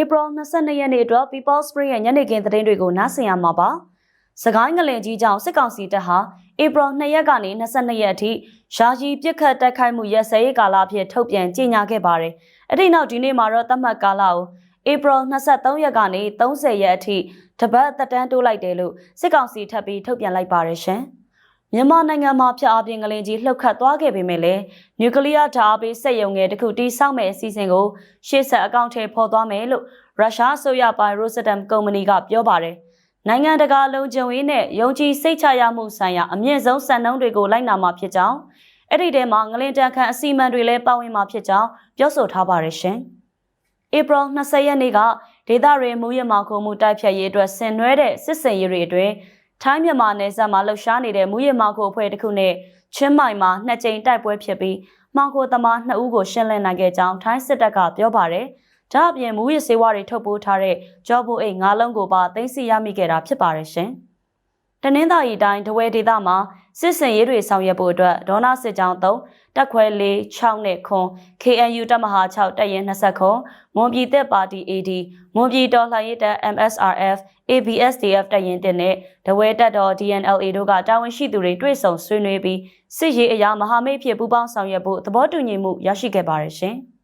April 22ရက်နေ့အတွက် People Spring ရဲ့ညနေခင်းသတင်းတွေကိုနားဆင်ရမှာပါ။စကိုင်းငလင်ကြီးကြောင့်စစ်ကောင်စီတပ်ဟာ April 2ရက်ကနေ22ရက်အထိယာယီပြစ်ခတ်တိုက်ခိုက်မှုရက်စဲရေးကာလအဖြစ်ထုတ်ပြန်ကြေညာခဲ့ပါတယ်။အဲ့ဒီနောက်ဒီနေ့မှာတော့သတ်မှတ်ကာလကို April 23ရက်ကနေ30ရက်အထိတပတ်သက်တမ်းတိုးလိုက်တယ်လို့စစ်ကောင်စီထပ်ပြီးထုတ်ပြန်လိုက်ပါတယ်ရှင်။ မြန်မာနိုင်ငံမှာဖျက်အပြင်ကလင်ကြီးလှုပ်ခတ်သွားခဲ့ပေမဲ့လည်းနျူကလ িয়ার ဓာတ်အားပေးစက်ရုံငယ်တစ်ခုတိစောက်မဲ့အစီအစဉ်ကိုရှေ့ဆက်အကောင့်ထဲပေါ်သွားမယ်လို့ရုရှားအစိုးရပိုင် Rosatom ကုမ္ပဏီကပြောပါတယ်။နိုင်ငံတကာလုံခြုံရေးနဲ့ယုံကြည်စိတ်ချရမှုဆိုင်ရာအမြင့်ဆုံးစံနှုန်းတွေကိုလိုက်နာမှာဖြစ်ကြောင်းအဲ့ဒီထဲမှာငလင်တန်ခန့်အစီအမံတွေလည်းပါဝင်မှာဖြစ်ကြောင်းပြောဆိုထားပါတယ်ရှင်။ April 20ရက်နေ့ကဒေသရင်းမူရမောင်ခုံမှုတိုက်ဖြတ်ရေးအတွက်ဆင်နွှဲတဲ့စစ်စင်ရေးတွေအတွင်း ထိုင်းမြန်မာနယ်စပ်မှာလှုပ်ရှားနေတဲ့မူရမောင်ခုအဖွဲ့တစ်ခုနဲ့ချင်းမိုင်မှာနှစ်ကြိမ်တိုက်ပွဲဖြစ်ပြီးမောင်ခုသမားနှစ်ဦးကိုရှင်းလင်းနိုင်ခဲ့ကြောင်းထိုင်းစစ်တပ်ကပြောပါတယ်။ဒါ့အပြင်မူရစေဝါတွေထုတ်ပိုးထားတဲ့ကြောဘိုအိတ်၅လုံးကိုပါသိမ်းဆည်းရမိခဲ့တာဖြစ်ပါတယ်ရှင်။တနင်္သာရီတိုင်းတဝဲဒေသမှာ စစ်စင်ရေးတွေဆောင်ရွက်ဖို့အတွက်ဒေါနာစစ်ကြောင်း3တက်ခွဲ4 6နဲ့ခွန် KNU တပ်မဟာ6တပ်ရင်20ခွန်မွန်ပြည်သက်ပါတီ AD မွန်ပြည်တော်လှန်ရေးတပ် MSRF ABSDF တပ်ရင်တင်နဲ့ဒဝဲတပ်တော် DNLA တို့ကတာဝန်ရှိသူတွေတွေ့ဆုံဆွေးနွေးပြီးစစ်ရေးအရာမဟာမိတ်ဖြစ်ပူးပေါင်းဆောင်ရွက်ဖို့သဘောတူညီမှုရရှိခဲ့ပါတယ်ရှင်။